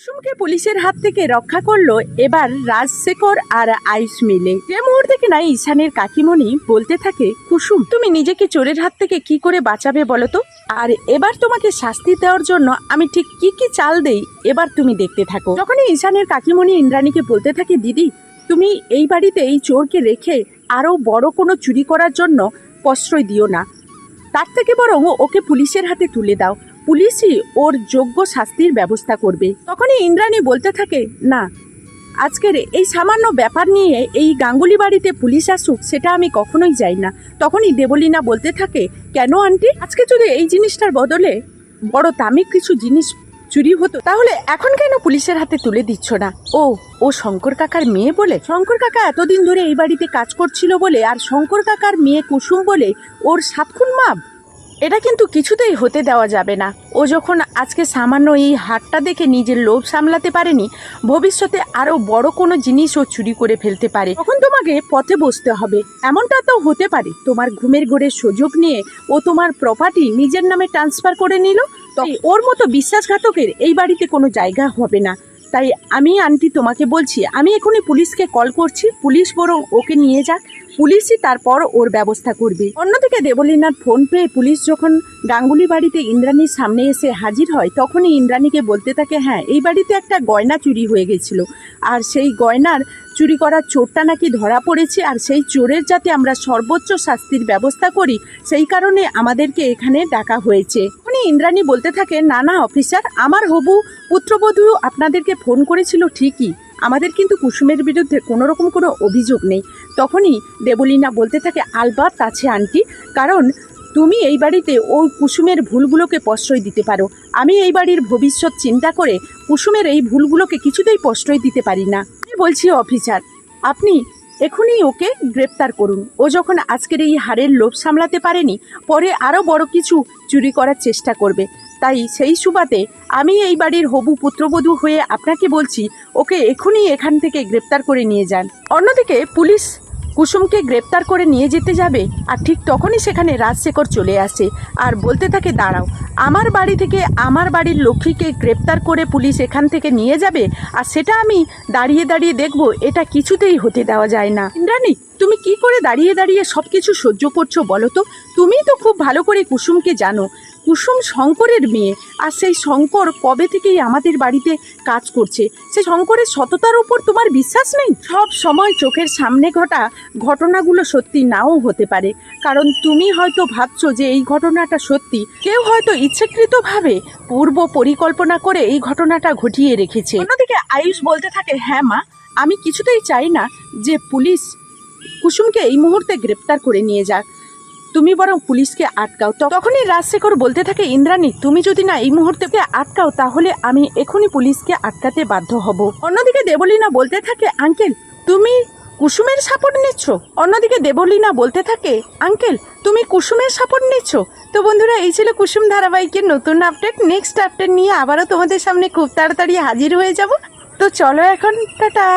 কুসুমকে পুলিশের হাত থেকে রক্ষা করল এবার রাজশেখর আর আয়ুষ মিলে। যে মুহূর্তে কিনা ঈশানের কাকিমণি বলতে থাকে, কুসুম, তুমি নিজেকে চোরের হাত থেকে কি করে বাঁচাবে বলো তো? আর এবার তোমাকে শাস্তি দেওয়ার জন্য আমি ঠিক কি কি চাল দেই, এবার তুমি দেখতে থাকো। যখনই ঈশানের কাকিমণি ইন্দ্রাণীকে বলতে থাকে, দিদি, তুমি এই বাড়িতে এই চোরকে রেখে আরও বড় কোনো চুরি করার জন্য প্রশ্রয় দিও না। তার থেকে বরং ওকে পুলিশের হাতে তুলে দাও। পুলিশই ওর যোগ্য শাস্তির ব্যবস্থা করবে। তখনই ইন্দ্রাণী বলতে থাকে, না, আজকের এই সামান্য ব্যাপার নিয়ে এই গাঙ্গুলি বাড়িতে পুলিশ আসুক, সেটা আমি কখনোই যাই না। তখনই দেবলীনা বলতে থাকে, কেন আন্টি? আজকে যদি এই জিনিসটার বদলে বড় দামি কিছু জিনিস চুরি হতো, তাহলে এখন কেন পুলিশের হাতে তুলে দিচ্ছ না? ও ও শঙ্কর কাকার মেয়ে বলে? শঙ্কর কাকা এতদিন ধরে এই বাড়িতে কাজ করছিল বলে, আর শঙ্কর কাকার মেয়ে কুসুম বলে ওর সাতক্ষণ মাপ এটা কিন্তু কিছুতেই হতে দেওয়া যাবে না। ও যখন আজকে সামান্য এই হাটটা দেখে নিজের লোভ সামলাতে পারেনি ভবিষ্যতে আরও বড় কোনো জিনিস ও চুরি করে ফেলতে পারে। তখন তোমাকে পথে বসতে হবে। এমনটা তো হতে পারে। তোমার ঘুমের ঘোরের সুযোগ নিয়ে ও তোমার প্রপার্টি নিজের নামে ট্রান্সফার করে নিল। তো ওর মতো বিশ্বাসঘাতকের এই বাড়িতে কোনো জায়গা হবে না। তাই আমি আন্টি তোমাকে বলছি আমি এখনই পুলিশকে কল করছি। পুলিশ বরং ওকে নিয়ে যাক। পুলিশই তারপর ওর ব্যবস্থা করবে। অন্যদিকে দেবলীনার ফোন পেয়ে পুলিশ যখন গাঙ্গুলি বাড়িতে ইন্দ্রাণীর সামনে এসে হাজির হয়, তখনই ইন্দ্রাণীকে বলতে থাকে হ্যাঁ এই বাড়িতে একটা গয়না চুরি হয়ে গেছিল। আর সেই গয়নার চুরি করার চোরটা নাকি ধরা পড়েছে, আর সেই চোরের যাতে আমরা সর্বোচ্চ শাস্তির ব্যবস্থা করি, সেই কারণে আমাদেরকে এখানে ডাকা হয়েছে। উনি ইন্দ্রাণী বলতে থাকে, না না, অফিসার, আমার হবু পুত্রবধূ আপনাদেরকে ফোন করেছিল ঠিকই আমাদের কিন্তু কুসুমের বিরুদ্ধে কোনো রকম কোনো অভিযোগ নেই। তখনই দেবলীনা বলতে থাকে আলবাত আছে আন্টি, কারণ তুমি এই বাড়িতে ওই কুসুমের ভুলগুলোকে প্রশ্রয় দিতে পারো। আমি এই বাড়ির ভবিষ্যৎ চিন্তা করে কুসুমের এই ভুলগুলোকে কিছুতেই প্রশ্রয় দিতে পারি না। আমি বলছি, অফিসার, আপনি এখনই ওকে গ্রেপ্তার করুন। ও যখন আজকের এই হারের লোভ সামলাতে পারেনি, পরে আরও বড় কিছু চুরি করার চেষ্টা করবে। তাই সেই সুবাদে আমি এই বাড়ির হবু পুত্রবধূ হয়ে আপনাকে বলছি, ওকে এখনই এখান থেকে গ্রেপ্তার করে নিয়ে যান। অন্যদিকে পুলিশ কুসুমকে গ্রেপ্তার করে নিয়ে যেতে যাবে, আর ঠিক তখনই সেখানে রাজশেখর চলে আসে। আর বলতে থাকে, দাঁড়াও, আমার বাড়ি থেকে আমার বাড়ির লক্ষ্মীকে গ্রেপ্তার করে পুলিশ এখান থেকে নিয়ে যাবে, আর সেটা আমি দাঁড়িয়ে দাঁড়িয়ে দেখব, এটা কিছুতেই হতে দেওয়া যায় না। ইন্দ্রাণী তুমি কি করে দাঁড়িয়ে দাঁড়িয়ে সব কিছু সহ্য করছ বলো তো? তুমি তো খুব ভালো করে কুসুমকে জানো। কুসুম শঙ্করের মেয়ে। আর সেই শঙ্কর কবে থেকেই আমাদের বাড়িতে কাজ করছে? সেই শঙ্করের সততার উপর তোমার বিশ্বাস নেই? সব সময় চোখের সামনে ঘটা ঘটনাগুলো সত্যি নাও হতে পারে। কারণ তুমি হয়তো ভাবছ যে এই ঘটনাটা সত্যি। কেউ হয়তো ইচ্ছাকৃতভাবে পূর্ব পরিকল্পনা করে এই ঘটনাটা ঘটিয়ে রেখেছে। অন্যদিকে আয়ুষ বলতে থাকে হ্যাঁ মা, আমি কিছুতেই চাই না যে পুলিশ কুসুমকে এই মুহূর্তে গ্রেপ্তার করে নিয়ে যাক। তুমি বরং পুলিশকে আটকাও। তখনই রাজশেখর বলতে থাকে, ইন্দ্রাণী, তুমি যদি না এই মুহূর্তে আটকাও, তাহলে আমি এখনই পুলিশকে আটকাতে বাধ্য হব। অন্যদিকে দেবলীনা বলতে থাকে, আঙ্কেল, তুমি কুসুমের সাপোর্ট নিচ্ছ? অন্যদিকে দেবলীনা বলতে থাকে, আঙ্কেল, তুমি কুসুমের সাপোর্ট নিচ্ছ? তো বন্ধুরা, এই ছিল কুসুম ধারাবাহিকের নতুন আপডেট। নেক্সট আপডেট নিয়ে আবারও তোমাদের সামনে খুব তাড়াতাড়ি হাজির হয়ে যাব। তো চলো এখন, টাটা।